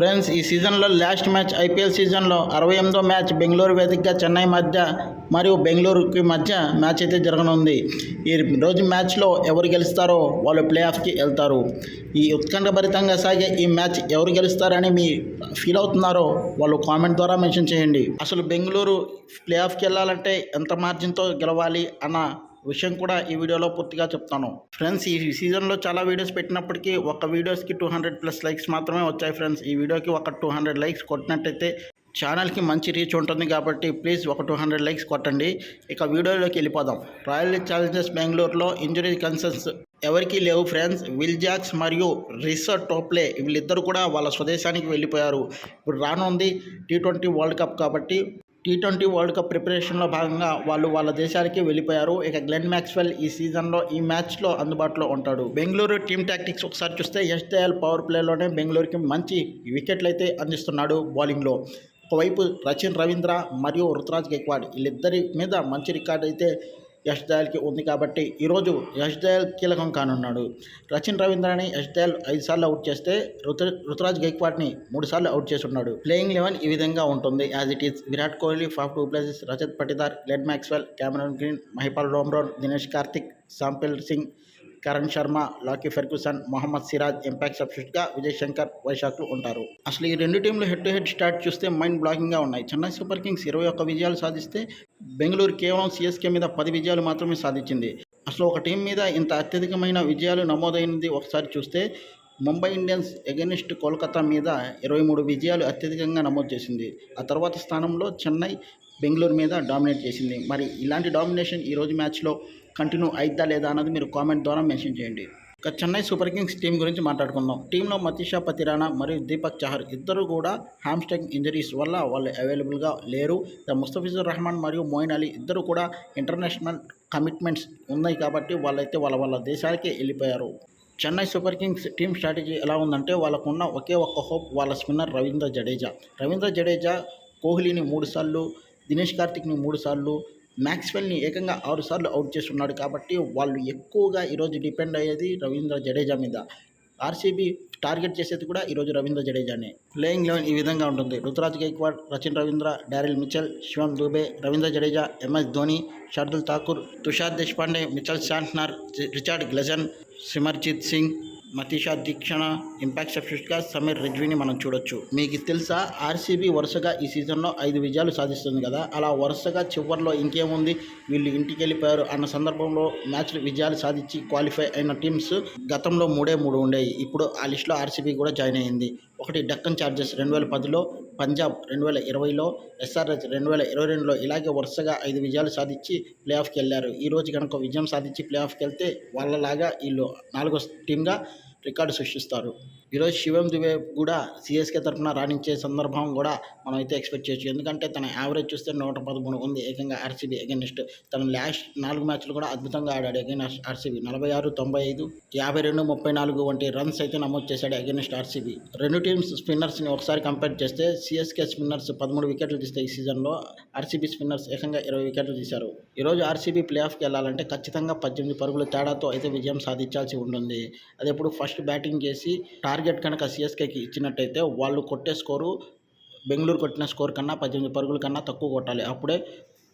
Friends ఈ సీజన్లో last match IPL సీజన్లో అరవై ఎనిమిదో మ్యాచ్ బెంగళూరు వేదికగా చెన్నై మధ్య మరియు బెంగళూరుకి మధ్య మ్యాచ్ అయితే జరగనుంది. ఈ రోజు మ్యాచ్లో ఎవరు గెలుస్తారో వాళ్ళు ప్లే ఆఫ్కి వెళ్తారు. ఈ ఉత్కంఠభరితంగా సాగే ఈ మ్యాచ్ ఎవరు గెలుస్తారని మీ ఫీల్ అవుతున్నారో వాళ్ళు కామెంట్ ద్వారా మెన్షన్ చేయండి. అసలు బెంగళూరు ప్లే ఆఫ్కి వెళ్ళాలంటే ఎంత మార్జిన్తో గెలవాలి అన్న విషయం కూడా ఈ వీడియోలో పూర్తిగా చెప్తాను. ఫ్రెండ్స్ ఈ సీజన్లో చాలా వీడియోస్ పెట్టినప్పటికీ ఒక వీడియోస్కి టూ హండ్రెడ్ ప్లస్ లైక్స్ మాత్రమే వచ్చాయి ఫ్రెండ్స్. ఈ వీడియోకి ఒక టూ హండ్రెడ్ లైక్స్ కొట్టినట్టయితే ఛానల్కి మంచి రీచ్ ఉంటుంది కాబట్టి ప్లీజ్ ఒక టూ హండ్రెడ్ లైక్స్ కొట్టండి. ఇక వీడియోలోకి వెళ్ళిపోదాం. రాయల్ ఛాలెంజర్స్ బెంగళూరులో ఇంజరీ కన్సర్న్స్ ఎవరికీ లేవు ఫ్రెండ్స్. విల్ జాక్స్ మరియు రిసర్ టోప్లే వీళ్ళిద్దరు కూడా వాళ్ళ స్వదేశానికి వెళ్ళిపోయారు. ఇప్పుడు రానుంది టీ ట్వంటీ వరల్డ్ కప్ కాబట్టి టీ ట్వంటీ వరల్డ్ కప్ ప్రిపరేషన్లో భాగంగా వాళ్ళు వాళ్ళ దేశానికి వెళ్ళిపోయారు. ఇక గ్లెన్ మ్యాక్స్వెల్ ఈ సీజన్లో ఈ మ్యాచ్లో అందుబాటులో ఉంటాడు. బెంగళూరు టీమ్ టాక్టిక్స్ ఒకసారి చూస్తే ఎస్ దయాల్ పవర్ ప్లేలోనే బెంగళూరుకి మంచి వికెట్లు అయితే అందిస్తున్నాడు బౌలింగ్లో. ఒకవైపు రచిన్ రవీంద్ర మరియు రుతురాజ్ గైక్వాడ్ వీళ్ళిద్దరి మీద మంచి రికార్డ్ అయితే యష్ దయాల్కి ఉంది కాబట్టి ఈరోజు యష్ దయాల్ కీలకం కానున్నాడు. రచిన్ రవీంద్రని యష్ దయాల్ ఐదు సార్లు అవుట్ చేస్తే రుతు రుతురాజ్ గైక్వాడ్ని మూడు సార్లు అవుట్ చేసి ఉన్నాడు ప్లేయింగ్ లెవెన్ ఈ విధంగా ఉంటుంది. As it is Virat Kohli Faf du Plessis Rajat Patidar Glenn Maxwell Cameron Green Mahipal Lomror Dinesh Karthik Swapnil Singh Karn Sharma Lockie Ferguson Mohammed Siraj impact సబ్స్టిట్యూట్గా Vijay Shankar వైశాఖ్లు ఉంటారు. అసలు ఈ రెండు టీంలు హెడ్ టు హెడ్ స్టార్ట్ చూస్తే mind బ్లాకింగ్గా ఉన్నాయి. Chennai super Kings ఇరవై ఒక్క విజయాలు సాధిస్తే బెంగళూరు కేవలం సిఎస్కే మీద పది విజయాలు మాత్రమే సాధించింది. అసలు ఒక టీం మీద ఇంత అత్యధికమైన విజయాలు నమోదైనది ఒకసారి చూస్తే ముంబై ఇండియన్స్ ఎగెనిస్ట్ కోల్కతా మీద ఇరవై మూడు విజయాలు అత్యధికంగా నమోదు చేసింది. ఆ తర్వాత స్థానంలో చెన్నై బెంగళూరు మీద డామినేట్ చేసింది. మరి ఇలాంటి డామినేషన్ ఈరోజు మ్యాచ్లో కంటిన్యూ అయిద్దా లేదా అన్నది మీరు కామెంట్ ద్వారా మెన్షన్ చేయండి. ఇక చెన్నై సూపర్ కింగ్స్ టీం గురించి మాట్లాడుకుందాం. టీంలో మతీషా పతిరానా మరియు దీపక్ చహర్ ఇద్దరు కూడా హామ్స్టెక్ ఇంజరీస్ వల్ల వాళ్ళు అవైలబుల్గా లేరు. ముస్తఫిజుర్ రహమాన్ మరియు మోయిన్ అలీ ఇద్దరు కూడా ఇంటర్నేషనల్ కమిట్మెంట్స్ ఉన్నాయి కాబట్టి వాళ్ళైతే వాళ్ళ వాళ్ళ దేశాలకే వెళ్ళిపోయారు. Chennai super kings team strategy ఎలా ఉందంటే వాళ్ళకున్న ఒకే ఒక్క హోప్ వాళ్ళ స్పిన్నర్ రవీంద్ర జడేజా. రవీంద్ర జడేజా కోహ్లీని మూడుసార్లు దినేష్ కార్తిక్ని మూడుసార్లు మ్యాక్స్వెల్ని ఏకంగా ఆరుసార్లు అవుట్ చేస్తున్నాడు కాబట్టి వాళ్ళు ఎక్కువగా ఈరోజు డిపెండ్ అయ్యేది రవీంద్ర జడేజా మీద. ఆర్సీబీ టార్గెట్ చేసేది కూడా ఈరోజు రవీంద్ర జడేజానే. ప్లేయింగ్ లెవెన్ ఈ విధంగా ఉంటుంది. Ruturaj Gaikwad Rachin Ravindra Daryl Mitchell Shivam Dube Ravindra Jadeja M S Dhoni Shardul Thakur Tushar Deshpande Mitchell Santner Richard Gleeson Simarjeet Singh Matheesha Theekshana impact సబ్స్టిట్యూట్గా Sameer రిజ్వీని మనం చూడొచ్చు. మీకు తెలుసా ఆర్సీబీ వరుసగా ఈ సీజన్లో ఐదు విజయాలు సాధిస్తుంది కదా? అలా వరుసగా చివరిలో ఇంకేముంది? వీళ్ళు ఇంటికి వెళ్ళిపోయారు అన్న సందర్భంలో మ్యాచ్లు విజయాలు సాధించి క్వాలిఫై అయిన టీమ్స్ గతంలో మూడే మూడు ఉండేవి ఇప్పుడు ఆ లిస్టులో ఆర్సీబీ కూడా జాయిన్ అయ్యింది ఒకటి డక్కన్ చార్జెస్ రెండు వేల పదిలో పంజాబ్ రెండు వేల ఇరవైలో ఎస్ఆర్హెచ్ రెండు వేల ఇరవై రెండులో ఇలాగే వరుసగా ఐదు విజయాలు సాధించి ప్లే ఆఫ్కి వెళ్ళారు ఈరోజు కనుక విజయం సాధించి ప్లే ఆఫ్కి వెళ్తే వాళ్ళలాగా వీళ్ళు నాలుగో టీమ్గా రికార్డు సృష్టిస్తారు. ఈరోజు శివం దుబే కూడా సిఎస్కే తరఫున రాణించే సందర్భం కూడా మనం అయితే ఎక్స్పెక్ట్ చేయొచ్చు. ఎందుకంటే తన యావరేజ్ చూస్తే నూట పదమూడు ఉంది. ఏకంగా ఆర్సీబీ అగెనిస్ట్ తన లాస్ట్ నాలుగు మ్యాచ్లు కూడా అద్భుతంగా ఆడాడు. అగెనిస్ట్ ఆర్సీబీ నలభై ఆరు తొంభై ఐదు యాభై రెండు ముప్పై నాలుగు వంటి రన్స్ అయితే నమోదు చేశాడు అగెనిస్ట్ ఆర్సీబీ రెండు టీమ్స్ స్పిన్నర్స్ని ఒకసారి కంపేర్ చేస్తే సిఎస్కే స్పిన్నర్స్ పదమూడు వికెట్లు తీస్తే ఈ సీజన్లో ఆర్సీబీ స్పిన్నర్స్ ఏకంగా ఇరవై వికెట్లు తీశారు. ఈరోజు ఆర్సీబీ ప్లే ఆఫ్కి వెళ్ళాలంటే ఖచ్చితంగా పద్దెనిమిది పరుగుల తేడాతో అయితే విజయం సాధించాల్సి ఉంటుంది. అది ఎప్పుడు ఫస్ట్ బ్యాటింగ్ చేసి టార్గెట్ కనుక సిఎస్కేకి ఇచ్చినట్టయితే వాళ్ళు కొట్టే స్కోరు బెంగళూరు కొట్టిన స్కోర్ కన్నా పద్దెనిమిది పరుగుల కన్నా తక్కువ కొట్టాలి. అప్పుడే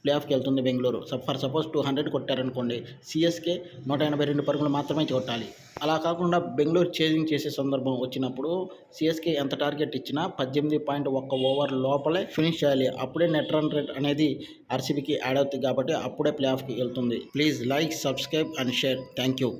ప్లే ఆఫ్కి వెళ్తుంది Bengaluru. For suppose two hundred కొట్టారనుకోండి CSK నూట ఎనభై రెండు పరుగులు మాత్రమే కొట్టాలి. అలా కాకుండా బెంగళూరు చేజింగ్ చేసే సందర్భం వచ్చినప్పుడు సిఎస్కే ఎంత టార్గెట్ ఇచ్చినా పద్దెనిమిది పాయింట్ ఒక్క ఓవర్ లోపలే ఫినిష్ చేయాలి. అప్పుడే నెట్ రన్ రేట్ అనేది ఆర్సీబీకి యాడ్ అవుతుంది కాబట్టి అప్పుడే ప్లే ఆఫ్కి వెళ్తుంది. Please like subscribe and share. Thank you.